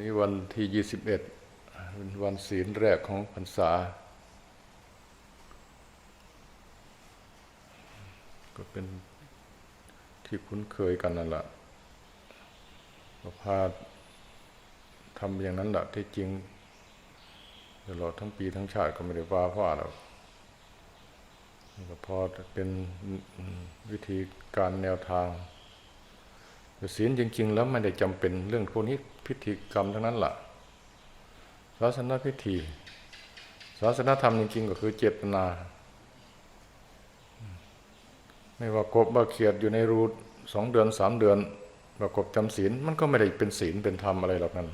นี้วันที่ยี่สิบเอ็ดเป็นวันศีลแรกของพรรษา ก็เป็นที่คุ้นเคยกันนั่นแหละก็พาทำอย่างนั้นแหละที่จริงตลอดทั้งปีทั้งชาติก็ไม่ได้ว่าว่าหรอกก็พอเป็นวิธีการแนวทาง ศีลจริง ๆ แล้วไม่ได้จำเป็นเรื่องพวกนี้พิธีกรรมทั้งนั้นแหละศาสนาพิธีศาสนาธรรมจริงๆก็คือเจตนา ไม่ว่ากบว่าเขียดอยู่ในรูสองเดือนสามเดือนว่ากบจำศีลมันก็ไม่ได้เป็นศีลเป็นธรรมอะไรหรอกนั่น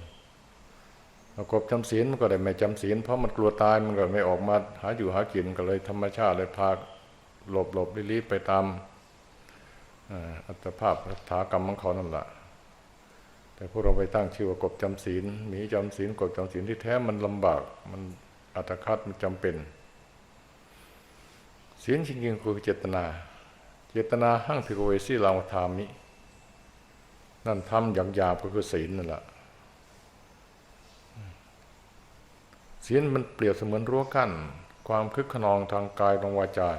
ว่ากบจำศีลมันก็ได้ไม่จำศีลเพราะมันกลัวตายมันก็ไม่ออกมาหาอยู่หากินก็เลยธรรมชาติเลยพาหลบหลบลิบไปตาม อัตภาพถากรรมของเขานั่นแหละแต่พวกเราไปตั้งชื่อว่ากบจำศีลหมีจำศีลกบจำศีลที่แท้มันลำบาก มันอัตคัดมันจำเป็นศีลจริงๆคือเจตนา เจตนาหั่งพิโกเวสีลาวทามิ นั่นทำอย่างหยาบก็คือศีลนั่นแหละศีลมันเปรียบเสมือนรั้วกั้นความคึกขนองทางกายทางวาจา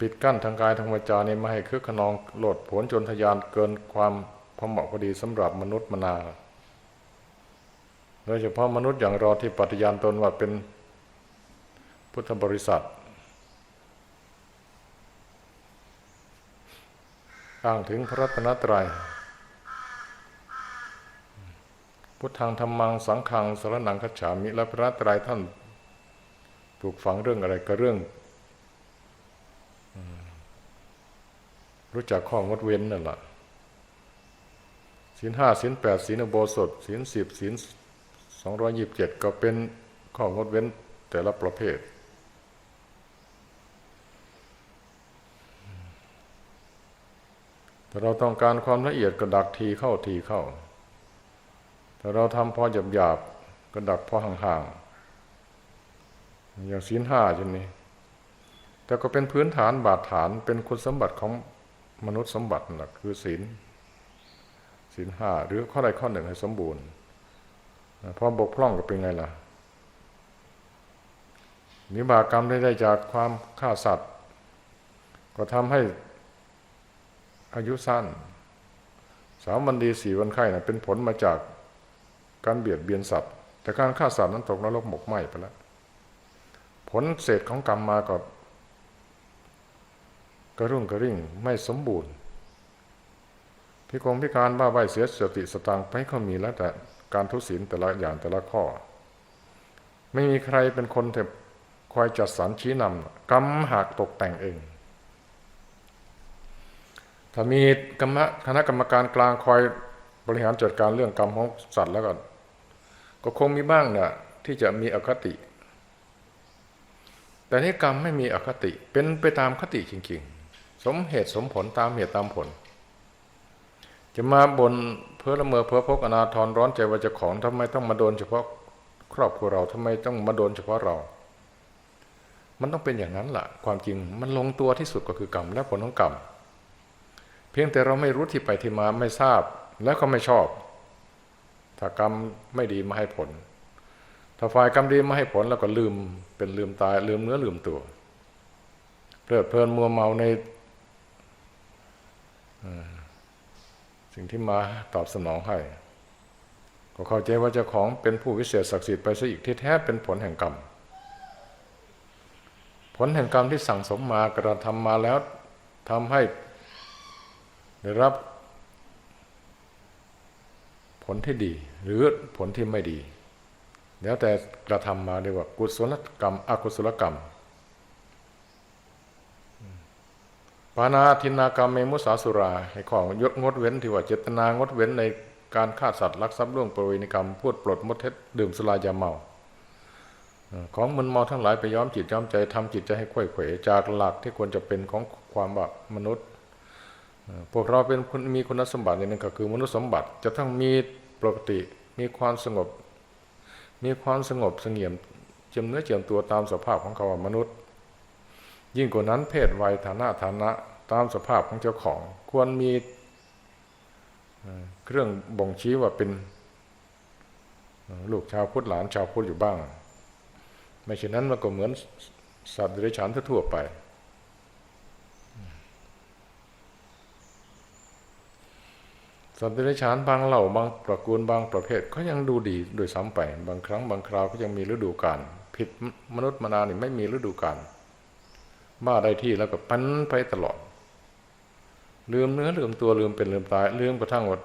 ปิดกั้นทางกายทางวาจานี่ไม่ให้คึกขนองโลดผลจนทยานเกินความพอเหมาะพอดีสำหรับมนุษย์มนาโดยเฉพาะมนุษย์อย่างเราที่ปฏิญาณตนว่าเป็นพุทธบริษัทอ้างถึงพระรัตนตรัย พุทธังธรรมังสังฆังสารนังคัจฉามิและพระรัตนตรัยท่านปลูกฝังเรื่องอะไรก็เรื่อง รู้จักข้องดเว้นนั่นแหละศีลห้าศีลแปดศีลโบสถศีลสิบศีลสองร้อยยิบเจ็ดก็เป็นข้องดเว้นแต่ละประเภท แต่เราต้องการความละเอียดก็ดักทีเข้าทีเข้า แต่เราทำพอหยาบหยาบก็ดักพอห่างๆ อย่างศีลห้าเช่นนี้ แต่ก็เป็นพื้นฐานบาดฐานเป็นคุณสมบัติของมนุษย์สมบัติหลักคือศีลศีลห้าหรือข้อใดข้อหนึ่งให้สมบูรณ์พอบกพร่องก็เป็นไงล่ะนิบากรรมได้ได้จากความฆ่าสัตว์ ก็ทำให้อายุสั้น สามวันดีสี่วันไข้นะเป็นผลมาจากการเบียดเบียนสัตว์ แต่การฆ่าสัตว์นั้นตกนรกหมกไหมไปแล้ว ผลเศษของกรรมมาก็ กระรุ่งกระริ่งไม่สมบูรณ์พิกงพิการบ้าใบเสียสติสตังไปเขามีแล้วแต่การทุศีลแต่ละอย่างแต่ละข้อ ไม่มีใครเป็นคนแต่คอยจัดสรรชี้นำกรรมหากตกแต่งเอง ถ้ามีกรรมคณะกรรมการกลางคอยบริหารจัดการเรื่องกรรมของสัตว์แล้วก็ก็คงมีบ้างนี่ยที่จะมีอคติ แต่นี่กรรมไม่มีอคติเป็นไปตามคติจริง ๆ สมเหตุสมผลตามเหตุตามผล จะมาบนเพื่อละเมอเพื่อพกอนาทรร้อนใจว่าจะของทำไมต้องมาโดนเฉพาะครอบครัวเราทำไมต้องมาโดนเฉพาะเรา มันต้องเป็นอย่างนั้นแหละความจริงมันลงตัวที่สุดก็คือกรรมและผลของกรรมเพียงแต่เราไม่รู้ที่ไปที่มาไม่ทราบแล้วก็ไม่ชอบ ถ้ากรรมไม่ดีมาให้ผล ถ้าฝ่ายกรรมดีมาให้ผลแล้วก็ลืมเป็นลืมตายลืมเนื้อลืมตัวเพลิดเพลินมัวเมาใน สิ่งที่มาตอบสนองให้ ก็เข้าใจว่าเจ้าของเป็นผู้วิเศษศักดิ์สิทธิ์ไปซะอีกที่แท้เป็นผลแห่งกรรม ผลแห่งกรรมที่สั่งสมมากระทำมาแล้วทำให้ได้รับผลที่ดี หรือผลที่ไม่ดี แล้วแต่กระทำมาเรียกว่ากุศลกรรม อกุศลกรรม ปานาทินากรรมเมมุสาสุราให้ของยดงดเว้นที่ว่าเจตนางดเว้นในการฆ่าสัตว์ลักทรัพย์ล่วงประเวณีกรรมพูดปลดมดเท็จดื่มสุรายาเมาของมึนเมาทั้งหลายไปย้อมจิตย้อมใจทำจิตใจให้ค่อยเขวจากหลักที่ควรจะเป็นของความแบบมนุษย์ พวกเราเป็นมีคุณสมบัตินึงก็คือมนุษย์สมบัติจะต้องมีปกติมีความสงบ มีความสงบสงเงียมเจียมเนื้อเจียมตัวตามสภาพของเขาว่ามนุษย์ ยิ่งกว่านั้นเพศวัยฐานะฐานะตามสภาพของเจ้าของ ควรมีเครื่องบ่งชี้ว่าเป็นลูกชาวพุทธหลานชาวพุทธอยู่บ้าง ไม่เช่นนั้นมันก็เหมือนสัตว์เดรัจฉานทั่วไป สัตว์เดรัจฉานบางเหล่าบางตระกูลบางประเภทก็ยังดูดีโดยซ้ำไป บางครั้งบางคราวก็ยังมีฤดูกาลผิดมนุษย์มนานี่ไม่มีฤดูกาล บ้าได้ที่แล้วก็ปันไปตลอด ลืมเนื้อลืมตัวลืมเป็นลืมตาย ลืมกระทั่งว่า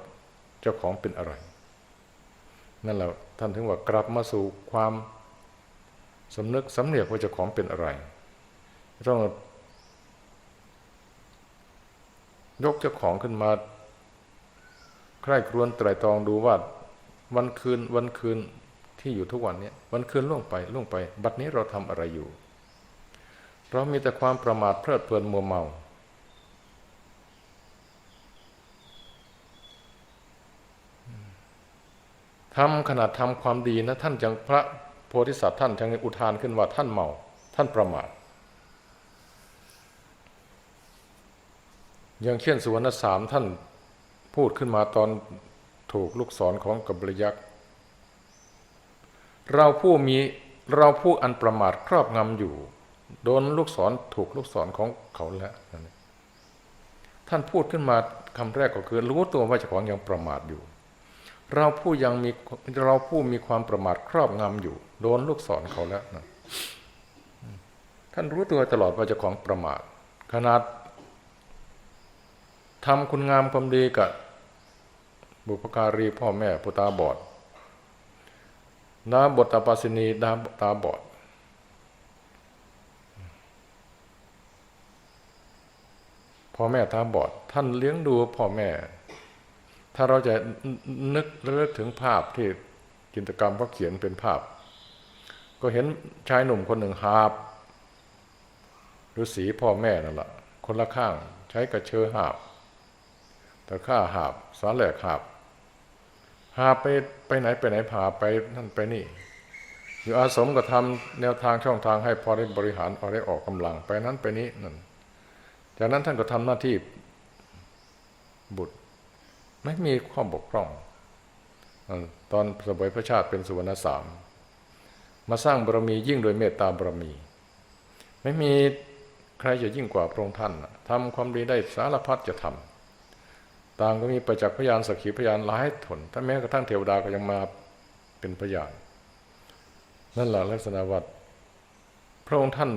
เจ้าของเป็นอะไร นั่นแหละท่านถึงว่ากลับมาสู่ความสำนึกสำเนียกว่าเจ้าของเป็นอะไรต้องยกเจ้าของขึ้นมาใคร่ครวญไตรตรองดูว่าวันคืนวันคืนที่อยู่ทุกวันเนี้วันคืนล่วงไปล่วงไป บัดนี้เราทำอะไรอยู่ เรามีแต่ความประมาทเพลิดเพลินมัวเมา ทำขนาดทำความดีนะท่านจังพระโพธิสัตว์ท่านจังอุทานขึ้นว่าท่านเมา ท่านประมาท อย่างเช่นสุวรรณสามท่านพูดขึ้นมาตอนถูกลูกศรของกับบรยักษ์ เราผู้มีเราผู้อันประมาทครอบงำอยู่ โดนลูกศรถูกลูกศรของเขาแล้วท่านพูดขึ้นมาคำแรกก็คือ รู้ตัวว่าเจ้าของยังประมาทอยู่ เราผู้ยังมีเราผู้มีความประมาทครอบงำอยู่ โดนลูกศรเขาแล้วนะท่านรู้ตัวตลอดว่าเจ้าของประมาท ขนาดทำคุณงามความดีกับบุพการีพ่อแม่ผู้ตาบอดนาบทตาปาสินีดาตาบอด พ่อแม่ตาบอด ท่านเลี้ยงดูพ่อแม่ ถ้าเราจะนึกระลึกถึงภาพที่กิจกรรมเขาเขียนเป็นภาพ ก็เห็นชายหนุ่มคนหนึ่งหาบฤาษีพ่อแม่นั่นแหละคนละข้างใช้กระเชอหาบตะข้าหาบสาแหลกหาบหาไปไปไหนไปไหนพาไปนั่นไปนี่ อยู่อาสมก็ทำแนวทางช่องทางให้พอได้บริหารพอได้ออกกำลังไปนั้นไปนี้นั่น จากนั้นท่านก็ทำหน้าที่บุตร ไม่มีข้อบกพร่อง ตอนสมัยพระชาติเป็นสุวรรณสาม มาสร้างบารมียิ่งโดยเมตตาบารมี ไม่มีใครจะยิ่งกว่าพระองค์ท่านทำความดีได้สารพัดจะทำต่างก็มีประจักษ์พยานสักขีพยานหลายถนถ้าแม้กระทั่งเทวดาก็ยังมาเป็นพยาน นั่นแหละลักษณะวัดพระองค์ท่าน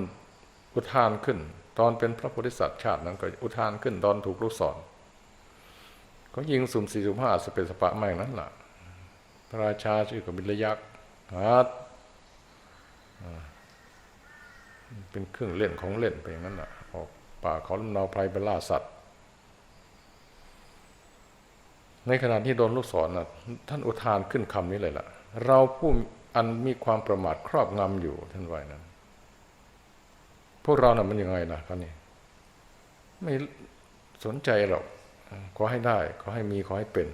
อุทานขึ้น ตอนเป็นพระโพธิสัตว์ชาตินั้นก็อุทานขึ้นตอนถูกลูกศรเขายิงสุ่มสี่สุ่มห้าสเปสปะไม่งนั้นล่ะ พระราชาชื่อกบิลยักษ์หาเป็นเครื่องเล่นของเล่นไปอย่างนั้นแหละออกป่าเขาลำนาไพรไปล่าสัตว์ ในขณะที่โดนลูกศรนะท่านอุทานขึ้นคำนี้เลยล่ะ เราผู้อันมีความประมาทครอบงำอยู่ท่านว่านั้น วกเรานะ่ะมันยังไงนะคราวนี้ ไม่สนใจหรอกขอให้ได้ ขอให้มีขอให้เป็น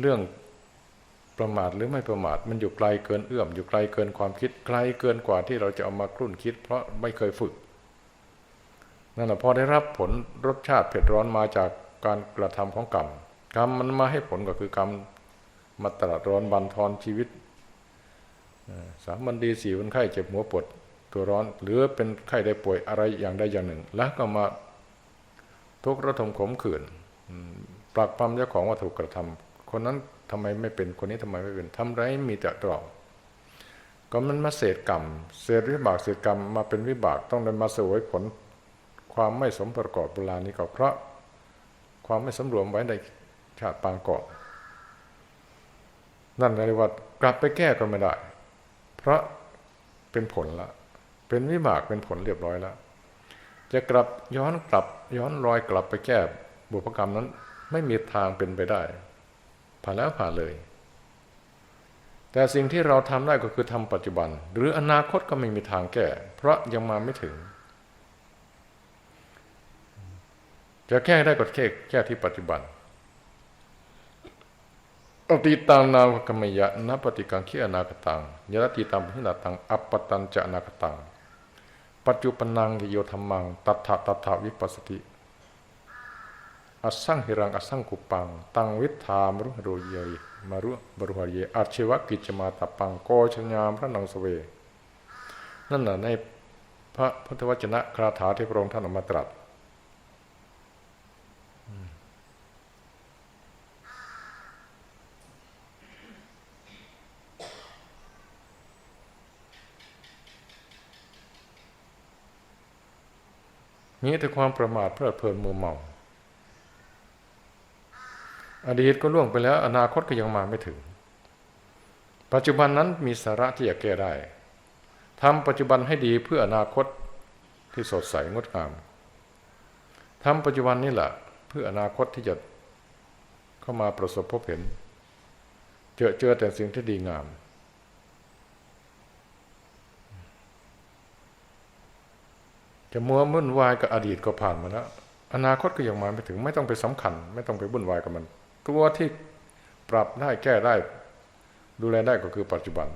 เรื่องประมาทหรือไม่ประมาท มันอยู่ไกลเกินเอื้อม อยู่ไกลเกินความคิดไกลเกินกว่าที่เราจะเอามาครุ่นคิด เพราะไม่เคยฝึกนั่นแหละพอได้รับผลรสชาติเผ็ดร้อนมาจากการกระทำของกรรมกรรมมันมาให้ผลก็คือกรรมมาตรัสร้อนบันทอนชีวิตสามวันดีสี่วันไข้เจ็บหัวปวด ตัวร้อน หรือเป็นไข้ได้ป่วยอะไรอย่างใดอย่างหนึ่ง แล้วก็มาทุกข์ระทมขมขื่นปลักปั๊มเจ้าของว่าถูกกระทำคนนั้นทำไมไม่เป็นคนนี้ทำไมไม่เป็นทำไรมีแต่เราก็มันมาเศษกรรมเศษวิบากเศษกรรมมาเป็นวิบากต้องได้มาสวยผล ความไม่สมประกอบเวลานี้ก็เพราะความไม่สำรวมไว้ในชาติปางก่อนนั่นเรียกว่ากลับไปแก้ก็ไม่ได้ เพราะเป็นผลละ เป็นวิบากเป็นผลเรียบร้อยแล้ว จะกลับย้อนกลับย้อนรอยกลับไปแก้บุพกรรมนั้น ไม่มีทางเป็นไปได้ ผ่านแล้วผ่านเลย แต่สิ่งที่เราทำได้ก็คือทำปัจจุบัน หรืออนาคตก็ไม่มีทางแก้ เพราะยังมาไม่ถึง จะแก้ได้ก็แค่แก้ที่ปัจจุบันอติตังนาวกมยะนปฏิกังขีอนาคตังยะติตังพินาตังอัปปตัญจะอนาคตัง ปัจจุปนังโยธรรมัง ตัทธะตัทธวิปัสสติอสังหิรังอสังกุปัง ตังวิธามรุโรเยยมารุบรุหเยอาชีวกิจมาตปังโกชญามพระนังสเว นั่นแหละในพระพุทธวจนะคาถาที่พระองค์ท่านออกมาตรัส มีแต่ความประมาทเพลิดเพลินมัวเมา อดีตก็ล่วงไปแล้ว อนาคตก็ยังมาไม่ถึง ปัจจุบันนั้นมีสาระที่จะแก้ได้ทำปัจจุบันให้ดีเพื่ออนาคตที่สดใสงดงามทำปัจจุบันนี่แหละเพื่ออนาคตที่จะเข้ามาประสบพบเห็น เจอเจอแต่สิ่งที่ดีงาม จะมัวมุ่นวายกับอดีตก็ผ่านมาแล้วอนาคตก็ยังมาไม่ถึง ไม่ต้องไปสำคัญ ไม่ต้องไปวุ่นวายกับมัน ตัวที่ปรับได้แก้ได้ ดูแลได้ก็คือปัจจุบัน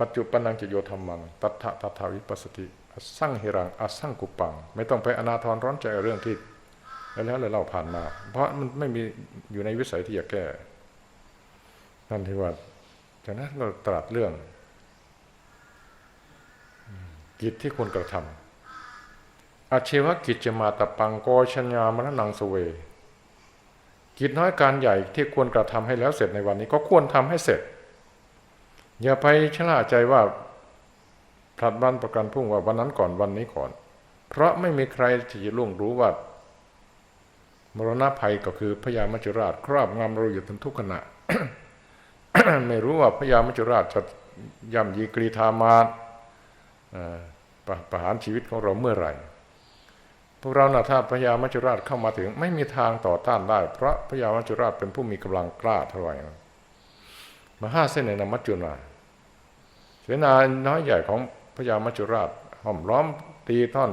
ปัจจุบันนังจะโยธรรมังตัทธะตัทาวิปัสสติอสั่งหิรังอสั่งกุปัง ไม่ต้องไปอนาทรร้อนใจกับเรื่องที่แล้วเลยเล่าผ่านมา เพราะมันไม่มีอยู่ในวิสัยที่จะแก้นั่นที่ว่าจากนั้นเราตรัสเรื่องกิจที่ควรกระทำ อาชีวกิจจะมาตะปังโกชัญญามรนังสเว กิจน้อยการใหญ่ที่ควรกระทำให้แล้วเสร็จในวันนี้ก็ควรทำให้เสร็จ อย่าไปชะล่าใจว่าผลัดวันประกันพุ่งว่าวันนั้นก่อนวันนี้ก่อน เพราะไม่มีใครที่จะล่วงรู้ว่ามรณะภัยก็คือพญามัจจุราชครอบงำเราอยู่ทุกขณะไม่รู้ว่าพญามัจจุราชจะย่ำยีกรีธามาประหารชีวิตของเราเมื่อไหร่ พวกเรานะถ้าพญามัจจุราชเข้ามาถึง ไม่มีทางต่อต้านได้ เพราะพญามัจจุราชเป็นผู้มีกำลังกล้าเท่าไหร่มาห้าเส้นในนามัจจุราชเสนาน้อยใหญ่ของพญามัจจุราชห้อมล้อมตีท่อน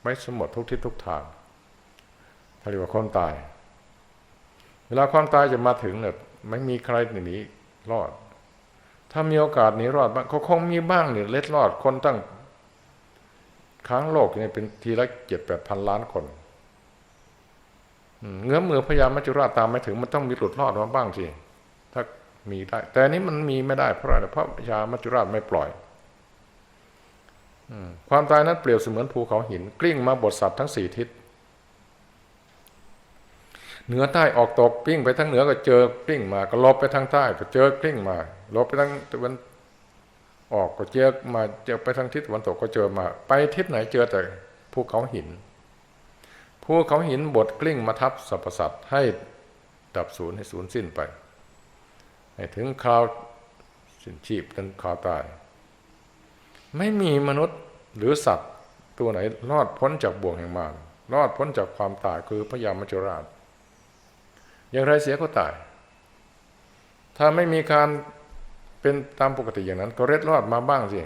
ไว้สมดทุกทิศทุกทางเรียกว่าความตาย เวลาความตายจะมาถึงเนี่ยไม่มีใครหนีรอด ถ้ามีโอกาสหนีรอดบ้างเขาคงมีบ้างเนี่ยเล็ดรอดคนตั้ง ค้างโลกเนี่ยเป็นทีละเจ็ดแปดพันล้านคนเงื้อมือพยามัจจุราชตามไม่ถึงมันต้องมีหลุดรอดมาบ้างสิถ้ามีได้ แต่นี้มันมีไม่ได้เพราะอะไรเพราะพยามัจจุราชไม่ปล่อยความตายนั้นเปรียบเสมือนภูเขาหิน กลิ้งมาบทสัตว์ทั้งสี่ทิศเหนือใต้ออกตกกลิ้งไปทางเหนือก็เจอกลิ้งมา ก็ลบไปทางใต้ก็เจอกลิ้งมาลบไปทางตะวัน ออกก็เจอมาเจอไปทางทิศตะวันตกก็เจอมา ไปทิศไหนเจอแต่ภูเขาหินภูเขาหินบดกลิ้งมาทับสรรพสัตว์ให้ดับศูนย์ให้ศูนย์สิ้นไปให้ถึงคราวสิ้นชีพถึงคราวตาย ไม่มีมนุษย์หรือสัตว์ตัวไหนรอดพ้นจากบ่วงแห่งมารรอดพ้นจากความตายคือพยามจจุราช อย่างไรเสียก็ตาย ถ้าไม่มีการ เป็นตามปกติอย่างนั้น ก็เร็ดรอดมาบ้างสิ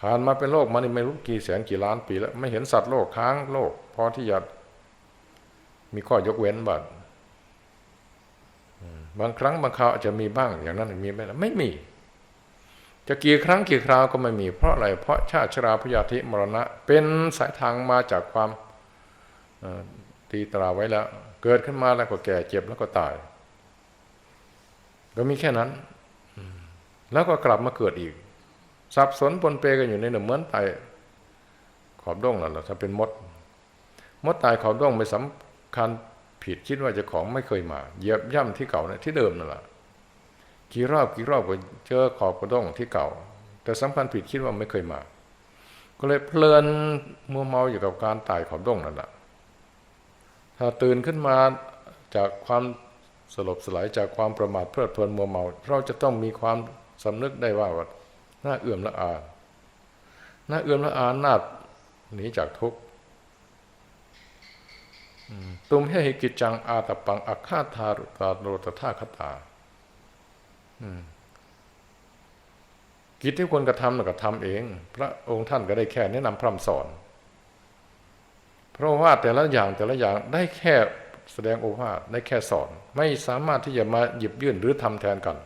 ผ่านมาเป็นโลกมานี่ไม่รู้กี่แสนกี่ล้านปีแล้ว ไม่เห็นสัตว์โลกค้างโลก พอที่จะมีข้อยกเว้นบัดบางครั้งบางคราวอาจจะมีบ้างอย่างนั้นมีไหมล่ะไม่มี จะกี่ครั้งกี่คราวก็ไม่มี เพราะอะไรเพราะชาติชราพยาธิมรณะ เป็นสายทางมาจากความตีตราไว้แล้ว เกิดขึ้นมาแล้วก็แก่เจ็บแล้วก็ตาย ก็มีแค่นั้น แล้วก็กลับมาเกิดอีก สับสนปนเปกันอยู่ในหนึ่งเหมือนตายขอบด้งนั่นแหละถ้าเป็นมด มดตายขอบด้งไม่สำคัญผิดคิดว่าจะของไม่เคยมาเหยียบย่ำที่เก่านะที่เดิมนั่นแหละกี่รอบกี่รอบก็เจอขอบกระด้งที่เก่า แต่สำคัญผิดคิดว่าไม่เคยมา ก็เลยเพลินมัวเมาอยู่กับการตายขอบด้งนั่นแหละถ้าตื่นขึ้นมาจากความสลบสลายจากความประมาทเพลิดเพลินมัวเมา เราจะต้องมีความ สำนึกได้ว่าหน้าเอื่อมละอาหน้าเอื่อมละอาหน้าหนีจากทุกข์ตุมให้กิจจังอาตปังอัคาธารุตาโรตธาคตากิจที่ควรกระทำเราก็ทำเอง พระองค์ท่านก็ได้แค่แนะนำพร่ำสอน เพราะว่าแต่ละอย่างแต่ละอย่างได้แค่แสดงโอวาทได้แค่สอน ไม่สามารถที่จะมาหยิบยื่นหรือทำแทนกัน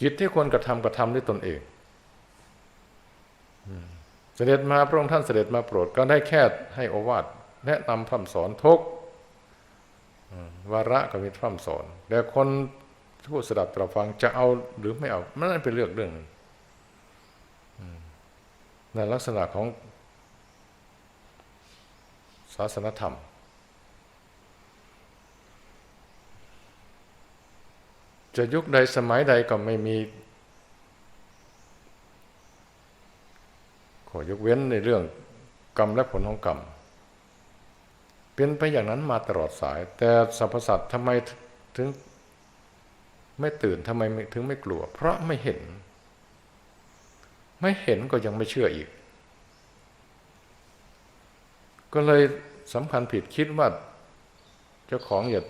กิจที่ควรกระทำกระทำด้วยตนเองเสด็จมาพระองค์ท่านเสด็จมาโปรดก็ได้แค่ให้โอวาทแนะนำพร่ำสอนทุกวาระก็มีพร่ำสอน แต่คนผู้สดับตรับฟังจะเอาหรือไม่เอามันเป็นเรื่องเรื่องนึงในลักษณะของศาสนธรรม จะยุคใดสมัยใดก็ไม่มี ขอยกเว้นในเรื่องกรรมและผลของกรรม เป็นไปอย่างนั้นมาตลอดสาย แต่สรรพสัตว์ทำไมถึงไม่ตื่นทำไมถึงไม่กลัว เพราะไม่เห็น ไม่เห็นก็ยังไม่เชื่ออีก ก็เลยสำคัญผิดคิดว่าเจ้าของอยาก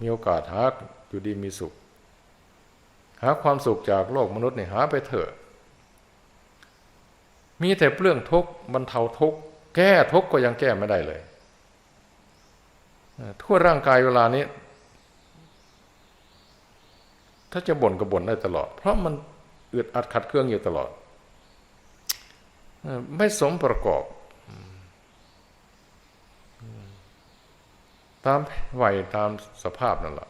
มีโอกาสหาอยู่ดีมีสุข หาความสุขจากโลกมนุษย์เนี่ยหาไปเถอะ มีแต่เรื่องทุกข์บรรเทาทุกข์แก้ทุกข์ก็ยังแก้ไม่ได้เลย ทั่วร่างกายเวลานี้ ถ้าจะบ่นก็บ่นได้ตลอด เพราะมันอึดอัดขัดเครื่องอยู่ตลอด ไม่สมประกอบ ตามวัยตามสภาพนั่นแหละ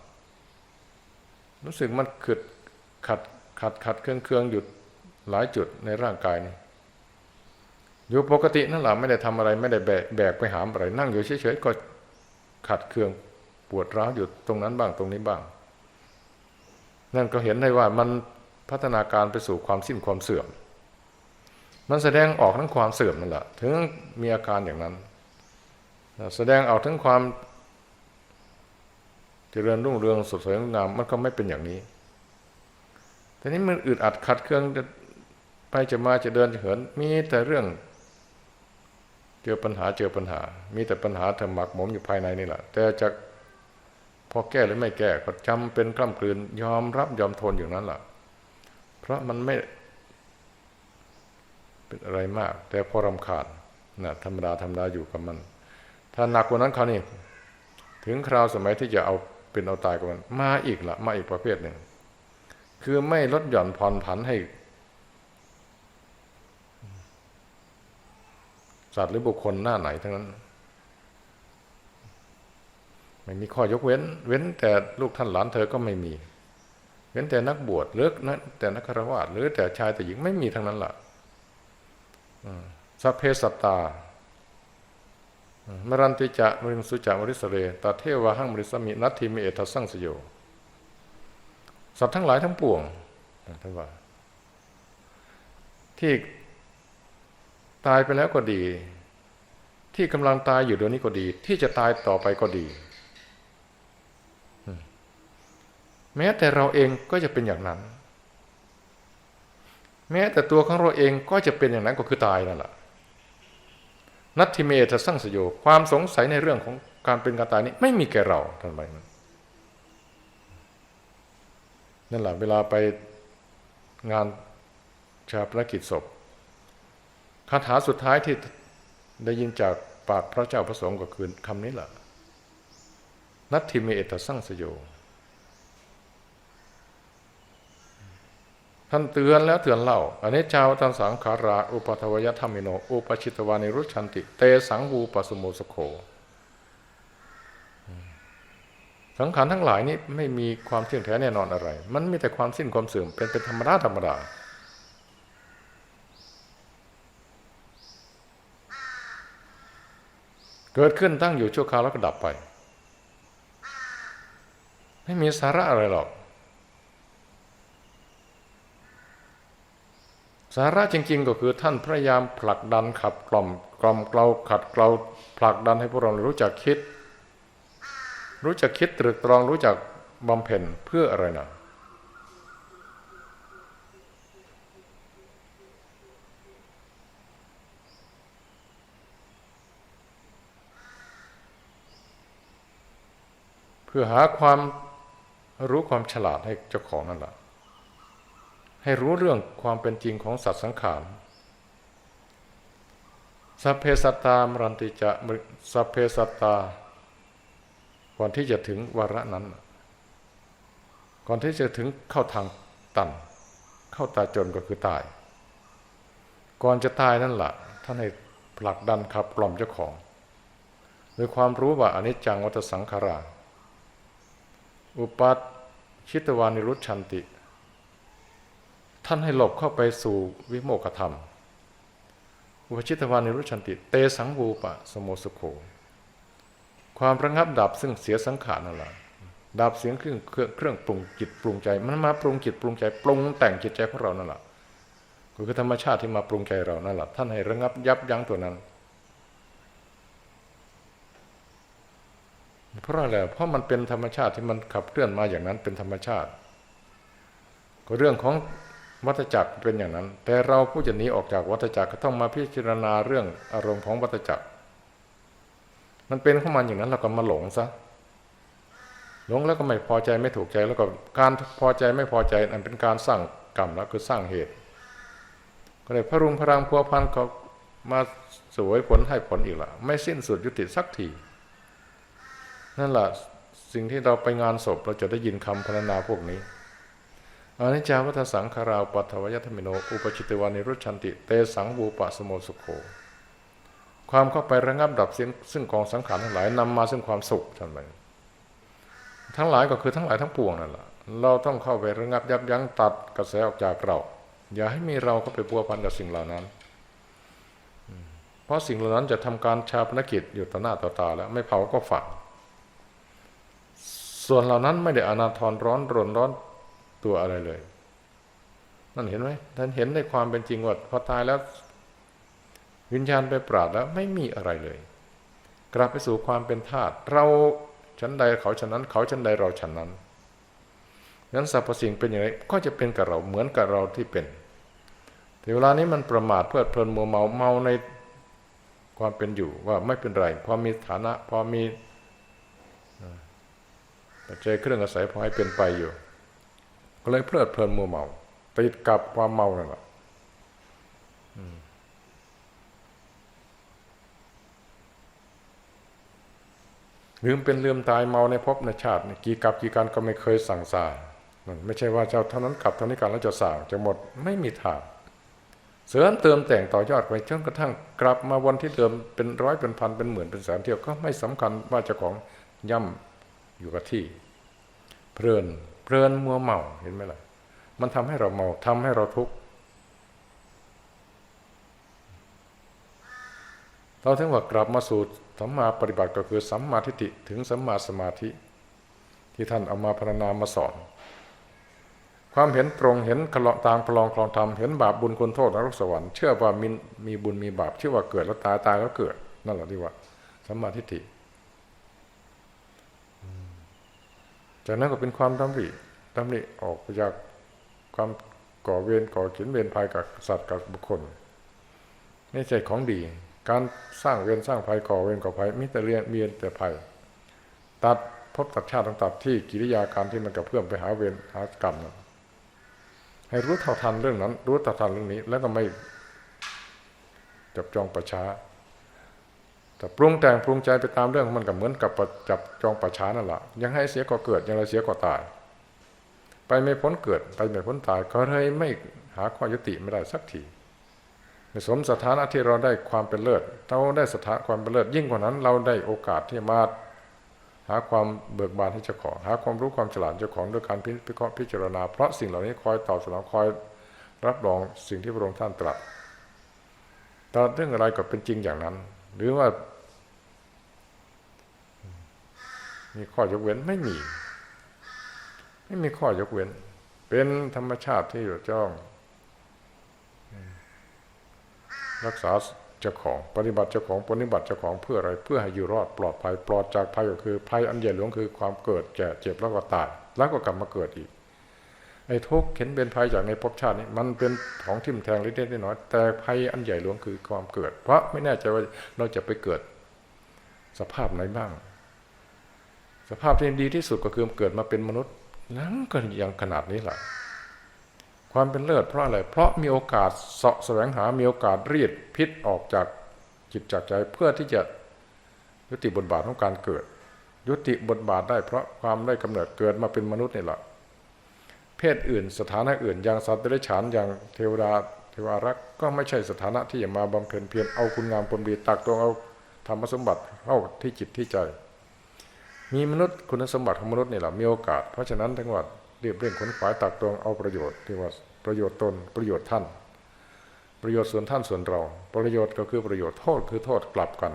รู้สึกมันขึด ขัดขัดขัดเครื่องเครื่องหยุดหลายจุดในร่างกายนี่อยู่ปกตินั่นแหละไม่ได้ทำอะไรไม่ได้แบกแบกไปหามอะไรนั่งอยู่เฉยๆก็ขัดเครื่องปวดร้าวอยู่ตรงนั้นบ้างตรงนี้บ้าง นั่นก็เห็นได้ว่ามันพัฒนาการไปสู่ความสิ้นความเสื่อม มันแสดงออกทั้งความเสื่อมนั่นแหละถึงมีอาการอย่างนั้น แสดงออกทั้งความเจริญรุ่งเรืองสดสวยงามมันก็ไม่เป็นอย่างนี้ แต่นี้มันอึดอัดขัดเครื่องจะไปจะมาจะเดินจะเหิน มีแต่เรื่องเจอปัญหาเจอปัญหา มีแต่ปัญหาถมักหมมอยู่ภายในนี่แหละ แต่จะพอแก้หรือไม่แก้ก็จำเป็นกล้ำกลืน ยอมรับยอมทนอยู่นั้นแหละเพราะมันไม่เป็นอะไรมาก แต่พอรำคาญนะธรรมดาธรรมดาอยู่กับมัน ถ้าหนักกว่านั้นเขานี่ ถึงคราวสมัยที่จะเอาเป็นเอาตายกับมัน มาอีกละมาอีกประเภทหนึ่ง คือไม่ลดหย่อนผ่อนผันให้ สัตว์หรือบุคคลหน้าไหนทั้งนั้น ไม่มีข้อยกเว้น เว้นแต่ลูกท่านหลานเธอก็ไม่มี เว้นแต่นักบวชหรือแต่นักครวญหรือแต่ชายแต่หญิงไม่มีทั้งนั้นละ่ะสัพเพสัตตามรันติจะมริมสุจามริสเรตาเทวาหังมริสมินัตถิมิเอทัสังสโย สัตว์ทั้งหลายทั้งปวงท่านว่า ที่ตายไปแล้วก็ดี ที่กำลังตายอยู่เดี๋ยวนี้ก็ดี ที่จะตายต่อไปก็ดี แม้แต่เราเองก็จะเป็นอย่างนั้น แม้แต่ตัวของเราเองก็จะเป็นอย่างนั้นก็คือตายนั่นแหละนัตทิเมทสังสโยความสงสัยในเรื่องของการเป็นการตายนี้ไม่มีแก่เราท่านไปนั่ นั่นแหละเวลาไปงานชาปนกิจศพคาถาสุดท้ายที่ได้ยินจากปากพระเจ้าพระสงฆ์ก็คือคำนี้แหละนัตทิเมตสังสโย ท่านเตือนแล้วเตือนเล่าอันนี้เจ้าท่านสังขารา อุปทวยธรรมิโน อุปชิตวานิรุชันติ เตสังวูปสุโมสโค สังขารทั้งหลายนี้ไม่มีความเที่ยงแท้แน่นอนอะไร มันมีแต่ความสิ้นความเสื่อมเป็นเป็นธรรมดาธรรมดาเกิดขึ้นตั้งอยู่ชั่วคราวแล้วก็ดับไป ไม่มีสาระอะไรหรอก สาระจริง ๆ ก็คือท่านพยายามผลักดันขับกล่อมกล่อมเกลาขัดเกลาผลักดันให้พวกเรารู้จักคิด รู้จักคิดตรึกตรองรู้จักบำเพ็ญเพื่ออะไรนะเพื่อหาความรู้ความฉลาดให้เจ้าของนั่นแหละให้รู้เรื่องความเป็นจริงของสัตว์สังขารสัพเพสัตตามรันติจะสัพเพสัตตา ก่อนที่จะถึงวาระนั้น ก่อนที่จะถึงเข้าทางตันเข้าตาจนก็คือตาย ก่อนจะตายนั่นแหละท่านให้ผลักดันขับกล่อมเจ้าของด้วยความรู้ว่าอนิจจังวัฏสังขารา อุปัตชิตวานิรุชันติ ท่านให้หลบเข้าไปสู่วิโมกขธรรม อุปชิตวานิรุชันติ เตสังวูปะสโมสโข ความระงับดับซึ่งเสียสังขารนั่นแหละดับเสียงเครื่องเครื่องปรุงจิตปรุงใจ มันมาปรุงจิตปรุงใจปรุงแต่งจิตใจของเรานั่นแหละก็คือธรรมชาติที่มาปรุงใจเรานั่นแหละท่านให้ระงับยับยั้งตัวนั้น เพราะอะไรเพราะมันเป็นธรรมชาติที่มันขับเคลื่อนมาอย่างนั้นเป็นธรรมชาติ ก็เรื่องของวัฏจักรเป็นอย่างนั้น แต่เราผู้จะหนีออกจากวัฏจักรก็ต้องมาพิจารณาเรื่องอารมณ์ของวัฏจักร มันเป็นของมันอย่างนั้นเราก็มาหลงซะหลงแล้วก็ไม่พอใจไม่ถูกใจแล้วก็การพอใจไม่พอใจอันเป็นการสร้างกรรมแล้วคือสร้างเหตุ ก็เลยพระรุงพรังพัวพันเขามาสวยผลให้ผลอีกละไม่สิ้นสุดยุติสักทีนั่นแหละสิ่งที่เราไปงานศพเราจะได้ยินคำพรรณนาพวกนี้อนิจจาวัฏสังขาราปัทวยธรมิโน อุปชิตวานิรุชันติ เตสังบูปะสโมสุโข ความเข้าไประงับดับเสิ้นซึ่งกองสังขารทั้งหลายนำมาซึ่งความสุขท่านไปทั้งหลายก็คือทั้งหลายทั้งปวงนั่นแหละเราต้องเข้าไประงับยับยั้งตัดกระแสออกจากเรา อย่าให้มีเราเข้าไปพัวพันกับสิ่งเหล่านั้น เพราะสิ่งเหล่านั้นจะทำการชาปนกิจอยู่ต่อหน้าต่อตาแล้วไม่เผาก็ฝังส่วนเหล่านั้นไม่ได้อนาทรร้อนรนร้อนตัวอะไรเลย นั่นเห็นไหมท่านเห็นในความเป็นจริงว่าพอตายแล้ว วิญญาณไปปราดแล้วไม่มีอะไรเลย กลับไปสู่ความเป็นธาตุเราชั้นใดเขาฉะนั้น เขาชั้นใดเราฉันนั้นนั้นสรรพสิ่งเป็นอย่างไรก็จะเป็นกับเราเหมือนกับเราที่เป็นแต่เวลานี้มันประมาทเพลิดเพลินมัวเมาเมาในความเป็นอยู่ว่าไม่เป็นไรพอมีฐานะพอมีปัจจัยเครื่องอาศัยพอให้เป็นไปอยู่ ก็เลยเพลิดเพลินมัวเมาติดกับความเมานั่นแหละ ลืมเป็นลืมตายเมาในภพในชาติกี่กับกี่การก็ไม่เคยสั่งสามันไม่ใช่ว่าเจ้าเท่านั้นกลับเท่านี้การแล้วจะสั่งจะหมดไม่มีทางเสริมเติมแต่งต่อยอดไปจนกระทั่งกลับมาวันที่เดิมเป็นร้อยเป็นพันเป็นหมื่นเป็นแสนเที่ยวก็ไม่สำคัญว่าเจ้าของย่ำอยู่กับที่ เพลินเพลินมัวเมาเห็นไหมล่ะ มันทำให้เราเมาทำให้เราทุกข์เราถึงว่ากลับมาสู่ สัมมาปฏิบัติก็คือสัมมาทิฏฐิถึงสัมมาสมาธิ ที่ท่านเอามาพรรณนามาสอน ความเห็นตรงเห็นคลต่างประลองคลองธรรมเห็นบาปบุญคุณโทษนรกสวรรค์เชื่อว่ามีมีบุญมีบาปเชื่อว่าเกิดแล้วตายตายแล้วเกิด นั่นแหละที่ว่าสัมมาทิฏฐิจากนั้นก็เป็นความดำริดำริออกจากความก่อเวรก่อเขียนเวรภัยกับสัตว์กับบุคคลนี่ใจของดี การสร้างเวรสร้างภัยก่อเวรก่อภัยมิแต่เรียนเมียนแต่ภัย ตัดพบตัดชาติต้องตัดที่กิริยาการที่มันกับเพื่อมไปหาเวรหากรรมให้รู้เท่าทันเรื่องนั้น รู้เท่าทันเรื่องนี้ แล้วก็ไม่จับจองประชาแต่ปรุงแต่งปรุงใจไปตามเรื่องมันก็เหมือนกับจับจองประชานั่นแหละยังให้เสียก็เกิด ยังไรเสียก็ตาย ไปไม่พ้นเกิด ไปไม่พ้นตายก็เลยไม่หาข้อยุติไม่ได้สักที สมสถานะที่เราได้ความเป็นเลิศเราได้สถานความเป็นเลิศยิ่งกว่านั้นเราได้โอกาสที่มาหาความเบิกบานให้เจ้าของ หาความรู้ความฉลาดเจ้าของด้วยการพิเคราะห์พิจารณา เพราะสิ่งเหล่านี้คอยตอบสนองคอยรับรองสิ่งที่พระองค์ท่านตรัสตรัสเรื่องอะไรก็เป็นจริงอย่างนั้น หรือว่า มีข้อยกเว้นไม่มี ไม่มีข้อยกเว้น เป็นธรรมชาติที่อยู่จ้อง รักษาเจ้าของปฏิบัติเจ้าของปฏิบัติเจ้าของเพื่ออะไรเพื่อให้อยู่รอดปลอดภัยปลอดจากภัยก็คือภัยอันใหญ่หลวงคือความเกิดแก่เจ็บแล้วก็ตายแล้วก็กลับมาเกิดอีกไอ้ทุกข์เห็นเป็นภัยจากในภพชาตินี้มันเป็นของทิ่มแทงเล็กๆน้อยแต่ภัยอันใหญ่หลวงคือความเกิด เพราะไม่แน่ใจว่าเราจะไปเกิดสภาพไหนบ้าง สภาพที่ดีที่สุดก็คือเกิดมาเป็นมนุษย์นั้นก็ยังขนาดนี้แหละ ความเป็นเลิศเพราะอะไร เพราะมีโอกาสเสาะแสวงหา มีโอกาสรีดพิษออกจากจิตจากใจเพื่อที่จะยุติบทบาทของการเกิด ยุติบทบาทได้เพราะความได้กำเนิดเกิดมาเป็นมนุษย์นี่แหละเพศอื่นสถานะอื่น อย่างสัตว์เดรัจฉานอย่างเทวดาเทวารักษ์ก็ไม่ใช่สถานะที่จะมาบำเพ็ญเพียรเอาคุณงามความดีตักตวงเอาธรรมสมบัติเข้าที่จิตที่ใจ มีมนุษย์คุณสมบัติของมนุษย์นี่แหละมีโอกาส เพราะฉะนั้นทั้งหมด รียบเร่งขนขวายตักตวงเอาประโยชน์ที่ว่าประโยชน์ตนประโยชน์ท่าน ประโยชน์ส่วนท่านส่วนเรา ประโยชน์ก็คือประโยชน์โทษคือโทษกลับกัน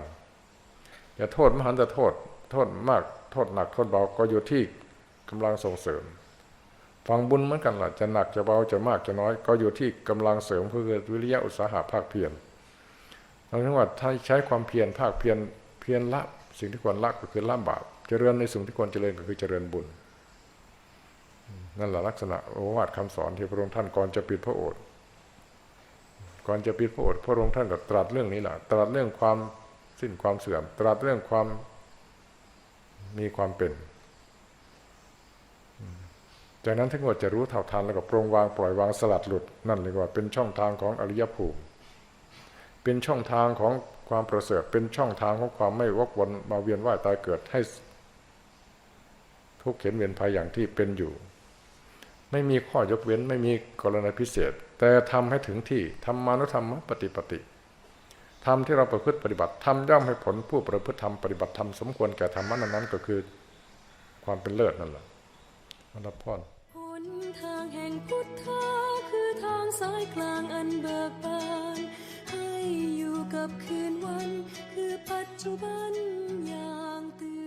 อย่าโทษมหันต์โทษ โทษมากโทษหนักโทษเบาก็อยู่ที่กำลังส่งเสริมฟังบุญเหมือนกันล่ะจะหนักจะเบาจะมากจะน้อย ก็อยู่ที่กำลังเสริมคือวิริยะอุตสาหะภาคเพียรเราถึงว่าถ้าใช้ความเพียรภาคเพียรเพียรละสิ่งที่ควรละก็คือละบาปเจริญในสิ่งที่ควรเจริญก็คือเจริญบุญ นั่นแหละลักษณะโอวาทคำสอนที่พระองค์ท่านก่อนจะปิดพระโอษฐ์ก่อนจะปิดพระโอษฐ์พระองค์ท่านก็ตรัสเรื่องนี้แหละตรัสเรื่องความสิ้นความเสื่อม ตรัสเรื่องความมีความเป็นจากนั้นทั้งหมดจะรู้เท่าทันแล้วก็ปรงวางปล่อยวางสลัดหลุดนั่นเรียว่าเป็นช่องทางของอริยภูมิ เป็นช่องทางของความประเสริฐเป็นช่องทางของความไม่วกวนมาเวียนว่ายตายเกิดให้ทุกข์เข็นเวียนภัยอย่างที่เป็นอยู่ ไม่มีข้อยกเว้นไม่มีกรณีพิเศษ แต่ทำให้ถึงที่ธรรมานุธรรมปฏิปติธรรมที่เราประพฤติปฏิบัติทำย่อมให้ผลผู้ประพฤติธรรมปฏิบัติธรรมสมควรแก่ธรรมะนั้นๆก็คือความเป็นเลิศนั่นแหละอันดับพรหนทางแห่งพุทธะคือทางสายกลางอันเบิกบานให้อยู่กับคืนวัน คือปัจจุบันอย่างตื่น